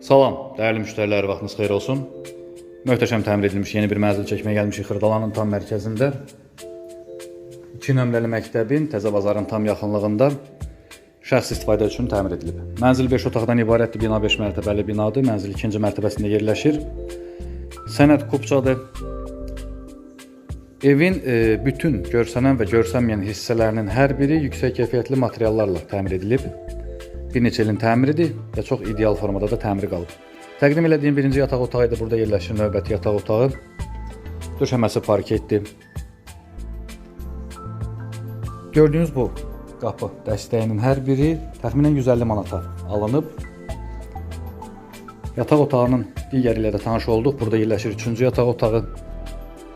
Salam, dəyərli müştərilər, vaxtınız xeyir olsun. Möhtəşəm təmir edilmiş yeni bir mənzil çəkməyə gəlmişik Xırdalanın tam mərkəzində. 2 nömrəli məktəbin təzə bazarın tam yaxınlığında şəxsi istifadə üçün təmir edilib. Mənzil 5 otaqdan ibarətdir, bina 5 mərtəbəli binadır. Mənzil 2-ci mərtəbəsində yerləşir. Sənəd kupçadır. Evin e, bütün görsənən və görsənməyən hissələrinin hər biri yüksək keyfiyyətli materiallarla təmir edilib. Bir neçə ilin təmiridir və çox ideal formada da təmiri qalıb. Təqdim elədiyim birinci yataq otağı idi. Burada yerləşir növbəti yataq otağı. Döşəməsi parketdir. Gördüyünüz bu qapı dəstəyinin hər biri təxminən 150 manata alınıb. Yataq otağının digər ilə də tanış olduq. Burada yerləşir 3-cü yataq otağı.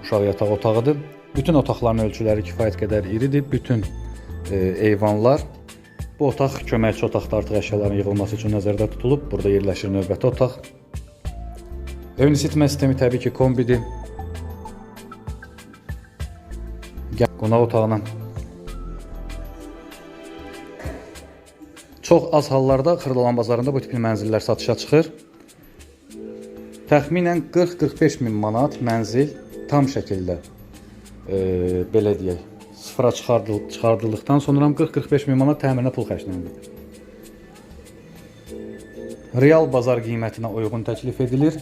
Uşaq yataq otağıdır. Bütün otaqların ölçüləri kifayət qədər iridir. Bütün e, eyvanlar Bu otaq köməkçi otaqda artıq əşyaların yığılması üçün nəzərdə tutulub. Burada yerləşir növbəti otaq. Evin isitmə sistemi təbii ki kombidir. Qonaq otağına. Çox az hallarda Xırdalan bazarında bu tip mənzillər satışa çıxır. Təxminən 40-45 min manat mənzil tam şəkildə e, belə deyək, sıfıra çıxardıl çıxardıldıqdan sonra 40-45 min manat təmirinə pul xərclənir. Real bazar qiymətinə uyğun təklif edilir.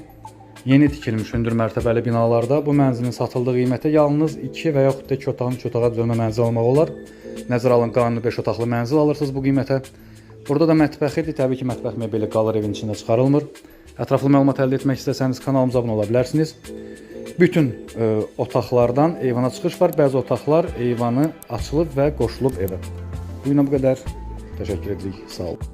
Yeni tikilmiş hündür mərtəbəli binalarda bu mənzilin satıldığı qiymətə yalnız 2 və yaxud da 2 otaqlı 3 otağa düzəlmə mənzil almaq olar. Nəzərə alın qanuni 5 otaqlı mənzil alırsınız bu qiymətə. Burada da mətbəxidir. Təbii ki, mətbəx mebeli qalır evin içində çıxarılmır. Ətraflı məlumat əldə etmək istəsəniz kanalımıza abunə ola bilərsiniz. Bütün e, otaqlardan eyvana çıxış var. Bəzi otaqlar eyvanı açılıb və qoşulub evə. Bu günə bu qədər. Təşəkkür edirik. Sağ olun.